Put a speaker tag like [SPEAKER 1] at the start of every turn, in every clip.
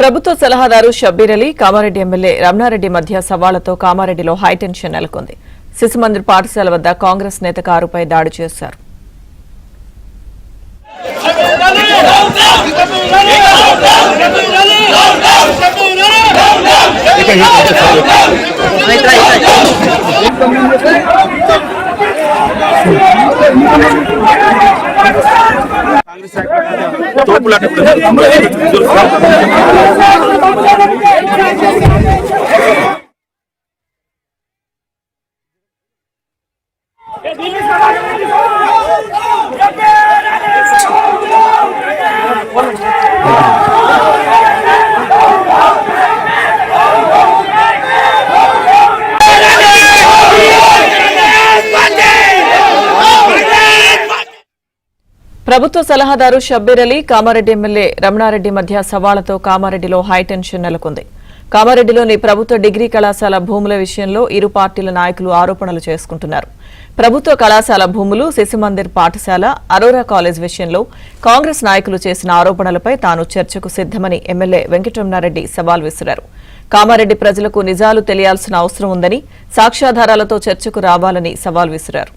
[SPEAKER 1] ప్రభుత్వ సలహాదారు షబ్బీర్ అలీ కామారెడ్డి ఎమ్మెల్యే రమణారెడ్డి మధ్య సవాళ్ళతో కామారెడ్డిలో హైటెన్షన్ నెలకొంది. శిశుమందిర్ పాఠశాల వద్ద కాంగ్రెస్ నేత కారుపై దాడి చేశారు.
[SPEAKER 2] తోపులాట
[SPEAKER 1] ప్రభుత్వ సలహాదారు షబ్బీర్ అలీ కామారెడ్డి ఎమ్మెల్యే రమణారెడ్డి మధ్య సవాళ్ళతో కామారెడ్డిలో హైటెన్షన్ నెలకొంది. కామారెడ్డిలోని ప్రభుత్వ డిగ్రీ కళాశాల భూముల విషయంలో ఇరు పార్టీల నాయకులు ఆరోపణలు చేసుకుంటున్నారు. ప్రభుత్వ కళాశాల భూములు శిశుమందిర్ పాఠశాల అరోరా కాలేజ్ విషయంలో కాంగ్రెస్ నాయకులు చేసిన ఆరోపణలపై తాను చర్చకు సిద్దమని ఎమ్మెల్యే వెంకటరమణారెడ్డి సవాల్ విసిరారు. కామారెడ్డి ప్రజలకు నిజాలు తెలియాల్సిన అవసరం ఉందని సాక్ష్యాధారాలతో చర్చకు రావాలని సవాల్ విసిరారు.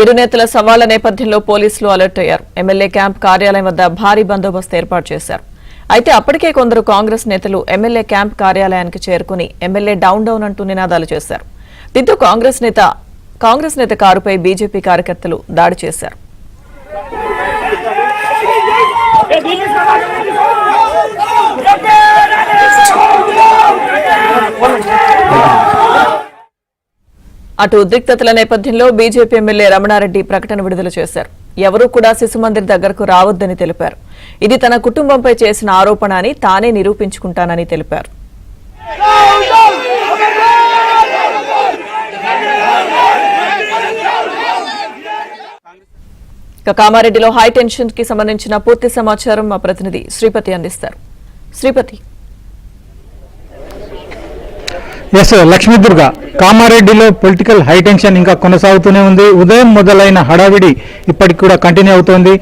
[SPEAKER 1] ఇరు నేతల సవాళ్ళ నేపథ్యంలో పోలీసులు అలర్ట్ అయ్యారు. ఎమ్మెల్యే క్యాంప్ కార్యాలయం వద్ద భారీ బందోబస్తు ఏర్పాటు చేశారు. అయితే అప్పటికే కొందరు కాంగ్రెస్ నేతలు ఎమ్మెల్యే క్యాంప్ కార్యాలయానికి చేరుకుని ఎమ్మెల్యే డౌన్ డౌన్ అంటూ నినాదాలు చేశారు. దీంతో కాంగ్రెస్ నేత కాంగ్రెస్ నేత కారుపై బీజేపీ కార్యకర్తలు దాడి చేశారు. అటు ఉద్రిక్తతల నేపథ్యంలో బీజేపీ ఎమ్మెల్యే రమణారెడ్డి ప్రకటన విడుదల చేశారు. ఎవరూ కూడా శిశుమందిర్ దగ్గరకు రావద్దని తెలిపారు. ఇది తన కుటుంబంపై చేసిన ఆరోపణ అని తానే నిరూపించుకుంటానని తెలిపారు. ఇక కామారెడ్డిలో హై టెన్షన్కి సంబంధించిన పూర్తి సమాచారం మా ప్రతినిధి శ్రీపతి అందిస్తారు. శ్రీపతి
[SPEAKER 3] ఎస్ లక్ష్మీదుర్గ కామారెడ్డిలో పొలిటికల్ హైటెన్షన్ ఇంకా కొనసాగుతూనే ఉంది. ఉదయం మొదలైన హడావిడి ఇప్పటికి కూడా కంటిన్యూ అవుతోంది.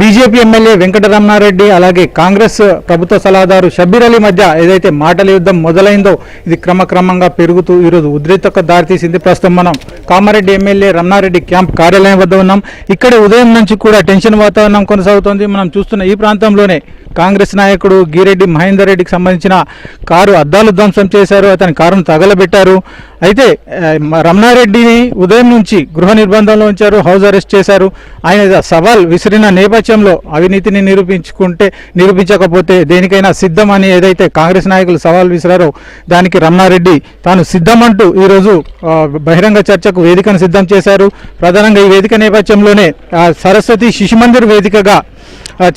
[SPEAKER 3] బీజేపీ ఎమ్మెల్యే వెంకటరమణారెడ్డి అలాగే కాంగ్రెస్ ప్రభుత్వ సలహాదారు షబ్బీర్ అలీ మధ్య ఏదైతే మాటల యుద్ధం మొదలైందో ఇది క్రమక్రమంగా పెరుగుతూ ఈరోజు ఉద్రిక్తకు దారితీసింది. ప్రస్తుతం మనం కామారెడ్డి ఎమ్మెల్యే రమణారెడ్డి క్యాంప్ కార్యాలయం వద్ద ఉన్నాం. ఇక్కడ ఉదయం నుంచి కూడా టెన్షన్ వాతావరణం కొనసాగుతోంది. మనం చూస్తున్న ఈ ప్రాంతంలోనే కాంగ్రెస్ నాయకుడు గిరెడ్డి మహేందర్ రెడ్డికి సంబంధించిన కారు అద్దాలు ధ్వంసం చేశారు. అతని కారును తగలబెట్టారు. అయితే రమణారెడ్డిని ఉదయం నుంచి గృహ నిర్బంధంలో ఉంచారు. హౌస్ అరెస్ట్ చేశారు. ఆయన సవాల్ విసిరిన నేపథ్యంలో అవినీతిని నిరూపించుకుంటే నిరూపించకపోతే దేనికైనా సిద్ధం అని ఏదైతే కాంగ్రెస్ నాయకులు సవాల్ విసిరారో దానికి రమణారెడ్డి తాను సిద్ధమంటూ ఈరోజు బహిరంగ చర్చకు వేదికను సిద్ధం చేశారు. ప్రధానంగా ఈ వేదిక నేపథ్యంలోనే సరస్వతి శిశుమందిర్ వేదికగా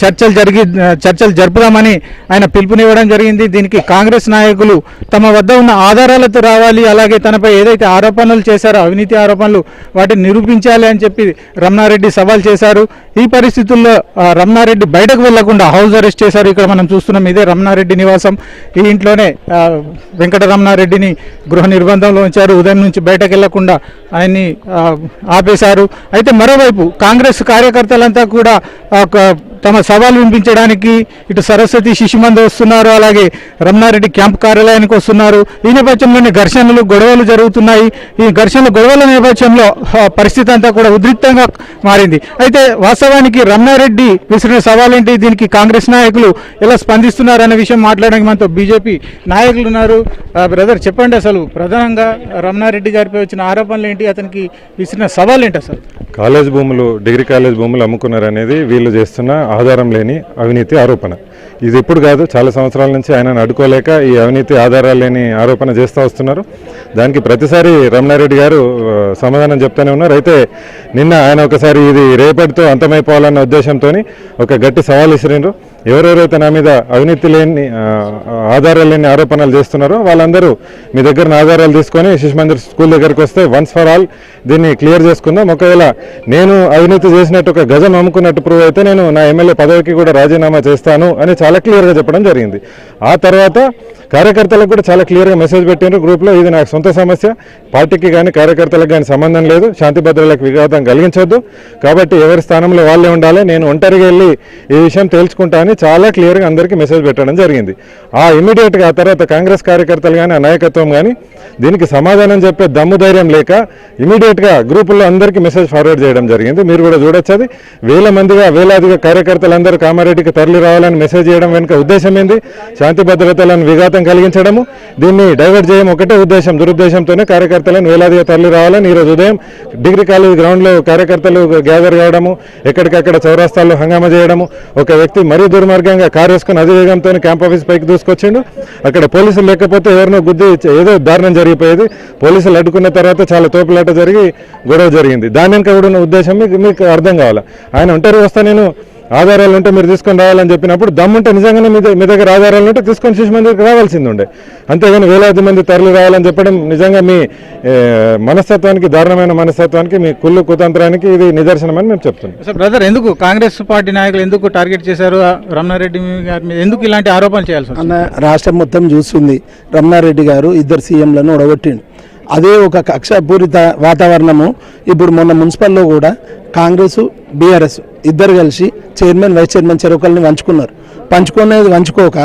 [SPEAKER 3] చర్చలు జరిగి చర్చ చర్చలు జరుపుదామని ఆయన పిలుపునివ్వడం జరిగింది. దీనికి కాంగ్రెస్ నాయకులు తమ వద్ద ఉన్న ఆధారాలతో రావాలి. అలాగే తనపై ఏదైతే ఆరోపణలు చేశారో అవినీతి ఆరోపణలు వాటిని నిరూపించాలి అని చెప్పి రమణారెడ్డి సవాల్ చేశారు. ఈ పరిస్థితుల్లో రమణారెడ్డి బయటకు వెళ్ళకుండా హౌస్ అరెస్ట్ చేశారు. ఇక్కడ మనం చూస్తున్నాం ఇదే రమణారెడ్డి నివాసం. ఈ ఇంట్లోనే వెంకటరమణారెడ్డిని గృహ నిర్బంధంలో ఉంచారు. ఉదయం నుంచి బయటకు వెళ్ళకుండా ఆయన్ని ఆపేశారు. అయితే మరోవైపు కాంగ్రెస్ కార్యకర్తలంతా కూడా ఒక తమ సవాలు వినిపించడానికి ఇటు సరస్వతి శిశుమంది వస్తున్నారు అలాగే రమణారెడ్డి క్యాంప్ కార్యాలయానికి వస్తున్నారు. ఈ నేపథ్యంలోనే ఘర్షణలు గొడవలు జరుగుతున్నాయి. ఈ ఘర్షణల గొడవల నేపథ్యంలో పరిస్థితి అంతా కూడా ఉద్రిక్తంగా మారింది. అయితే వాస్తవానికి రమణారెడ్డి విసిరిన సవాల్ ఏంటి దీనికి కాంగ్రెస్ నాయకులు ఎలా స్పందిస్తున్నారు అనే విషయం మాట్లాడడానికి మనతో బీజేపీ నాయకులు ఉన్నారు. బ్రదర్ చెప్పండి అసలు. ప్రధానంగా రమణారెడ్డి గారిపై వచ్చిన ఆరోపణలు ఏంటి? అతనికి విసిరిన సవాల్ ఏంటి అసలు?
[SPEAKER 4] కాలేజ్ భూములు డిగ్రీ కాలేజ్ భూములు అమ్ముకున్నారనేది వీళ్ళు చేస్తున్న ఆధారం లేని అవినీతి ఆరోపణ. ఇది ఇప్పుడు కాదు చాలా సంవత్సరాల నుంచి ఆయనను అడ్డుకోలేక ఈ అవినీతి ఆధారాలు లేని ఆరోపణ చేస్తూ వస్తున్నారు. దానికి ప్రతిసారి రమణారెడ్డి గారు సమాధానం చెప్తానే ఉన్నారు. అయితే నిన్న ఆయన ఒకసారి ఇది రేపటితో అంతమైపోవాలన్న ఉద్దేశంతో ఒక గట్టి సవాల్ ఇసిరిండ్రు ఎవరెవరైతే నా మీద అవినీతి లేని ఆధారాలు లేని ఆరోపణలు చేస్తున్నారో వాళ్ళందరూ మీ దగ్గర ఆధారాలు తీసుకొని శిశు మందిర్ స్కూల్ దగ్గరికి వస్తే వన్స్ ఫర్ ఆల్ దీన్ని క్లియర్ చేసుకుందాం. ఒకవేళ నేను అవినీతి చేసినట్టు ఒక గజం అమ్ముకున్నట్టు ప్రూవ్ అయితే నేను నా ఎమ్మెల్యే పదవికి కూడా రాజీనామా చేస్తాను అని చాలా క్లియర్గా చెప్పడం జరిగింది. ఆ తర్వాత కార్యకర్తలకు కూడా చాలా క్లియర్గా మెసేజ్ పెట్టారు గ్రూప్లో ఇది నాకు సొంత సమస్య. పార్టీకి కానీ కార్యకర్తలకు కానీ సంబంధం లేదు. శాంతి భద్రతలకు విఘాతం కలిగించొద్దు. కాబట్టి ఎవరి స్థానంలో వాళ్ళే ఉండాలి. నేను ఒంటరిగా వెళ్ళి ఈ విషయం తేల్చుకుంటా అని చాలా క్లియర్గా అందరికీ మెసేజ్ పెట్టడం జరిగింది. ఆ ఇమీడియట్గా ఆ తర్వాత కాంగ్రెస్ కార్యకర్తలు కానీ ఆ నాయకత్వం కానీ దీనికి సమాధానం చెప్పే దమ్ము ధైర్యం లేక ఇమీడియట్గా గ్రూపుల్లో అందరికీ మెసేజ్ ఫార్వర్డ్ చేయడం జరిగింది. మీరు కూడా చూడొచ్చు అది వేల మందిగా వేలాదిగా కార్యకర్తలందరూ కామారెడ్డికి తరలి రావాలని మెసేజ్ చేయడం వెనుక ఉద్దేశం ఏంది? శాంతి భద్రతలను విఘాతం కలిగించడము. దీన్ని డైవర్ట్ చేయడం ఒకటే ఉద్దేశం. దురుద్దేశంతోనే కార్యకర్తలను వేలాదిగా తరలి రావాలని ఈరోజు ఉదయం డిగ్రీ కాలేజ్ గ్రౌండ్లో కార్యకర్తలు గ్యాదర్ కావడము ఎక్కడికక్కడ చౌరాస్తాల్లో హంగామా చేయడము ఒక వ్యక్తి మరీ దుర్మార్గంగా కారు వేసుకుని అధివేగంతో క్యాంప్ ఆఫీస్ పైకి దూసుకొచ్చిండు. అక్కడ పోలీసులు లేకపోతే ఎవరినో గుద్ది ఏదో దారుణం జరిగిపోయేది. పోలీసులు అడ్డుకున్న తర్వాత చాలా తోపులాట జరిగి గొడవ జరిగింది. దాని వెనుక కూడా ఉన్న ఉద్దేశం మీకు మీకు అర్థం కావాలి? ఆయన ఒంటరి వస్తా నేను ఆధారాలు ఉంటే మీరు తీసుకొని రావాలని చెప్పినప్పుడు దమ్ముంటే నిజంగానే మీ దగ్గర- మీ దగ్గర ఆధారాలు ఉంటే తీసుకొని శిశు మందికి రావాల్సింది ఉండే. అంతేగాని వేలాది మంది తరలి రావాలని చెప్పడం నిజంగా మీ మనస్తత్వానికి దారుణమైన మనస్తత్వానికి మీ కుళ్ళు కుతంత్రానికి ఇది నిదర్శనమని మేము చెప్తున్నాం.
[SPEAKER 3] సార్ బ్రదర్ ఎందుకు కాంగ్రెస్ పార్టీ నాయకులు ఎందుకు టార్గెట్ చేశారు? రమణారెడ్డి గారి మీద ఎందుకు ఇలాంటి ఆరోపణలు చేయాల్సి వచ్చింది?
[SPEAKER 2] అన్న రాష్ట్రం మొత్తం చూస్తుంది. రమణారెడ్డి గారు ఇద్దరు సీఎంలను ఒడగొట్టిండు అదే ఒక కక్షపూరిత వాతావరణము. ఇప్పుడు మొన్న మున్సిపల్లో కూడా కాంగ్రెస్ బీఆర్ఎస్ ఇద్దరు కలిసి చైర్మన్ వైస్ చైర్మన్ చెరొకల్ని పంచుకున్నారు పంచుకునేది పంచుకోక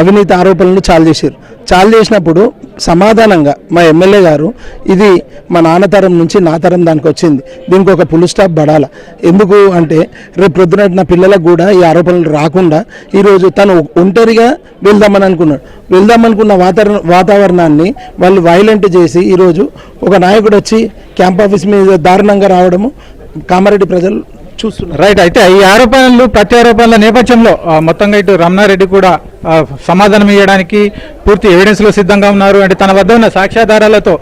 [SPEAKER 2] అవినీతి ఆరోపణలు చాలు చేశారు. చాలు చేసినప్పుడు సమాధానంగా మా ఎమ్మెల్యే గారు ఇది మా నాన్న తరం నుంచి నా తరం దానికి వచ్చింది. దీనికి ఒక ఫుల్ స్టాప్ పడాల. ఎందుకు అంటే రేపు ప్రొద్దున నా పిల్లలకు కూడా ఈ ఆరోపణలు రాకుండా ఈరోజు తను ఒంటరిగా వెళ్దామని అనుకున్నాడు. వెళ్దామనుకున్న వాతావరణ వాతావరణాన్ని వాళ్ళు వైలెంట్ చేసి ఈరోజు ఒక నాయకుడు వచ్చి క్యాంప్ ఆఫీస్ మీద దారుణంగా రావడము కామారెడ్డి ప్రజలు చూస్తున్నారు.
[SPEAKER 3] రైట్ అయితే ఈ ఆరోపణలు ప్రత్యారోపణల నేపథ్యంలో మొత్తంగా ఇటు రమణారెడ్డి కూడా సమాధానం ఇవ్వడానికి పూర్తి ఎవిడెన్స్లో సిద్ధంగా ఉన్నారు. అంటే తన వద్ద ఉన్న సాక్ష్యాధారాలతో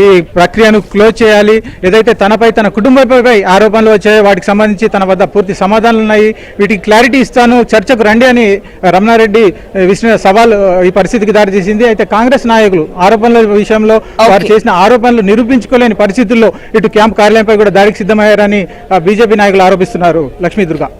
[SPEAKER 3] ఈ ప్రక్రియను క్లోజ్ చేయాలి. ఏదైతే తనపై తన కుటుంబంపై ఆరోపణలు వచ్చాయో వాటికి సంబంధించి తన వద్ద పూర్తి సమాధానాలు ఉన్నాయి. వీటికి క్లారిటీ ఇస్తాను. చర్చకు రండి అని రమణారెడ్డి విసిన సవాల్ ఈ పరిస్థితికి దారితీసింది. అయితే కాంగ్రెస్ నాయకులు ఆరోపణల విషయంలో వారు చేసిన ఆరోపణలు నిరూపించుకోలేని పరిస్థితుల్లో ఇటు క్యాంప్ కార్యాలయంపై కూడా దాడికి సిద్ధమయ్యారని బీజేపీ నాయకులు ఆరోపిస్తున్నారు. లక్ష్మీ దుర్గా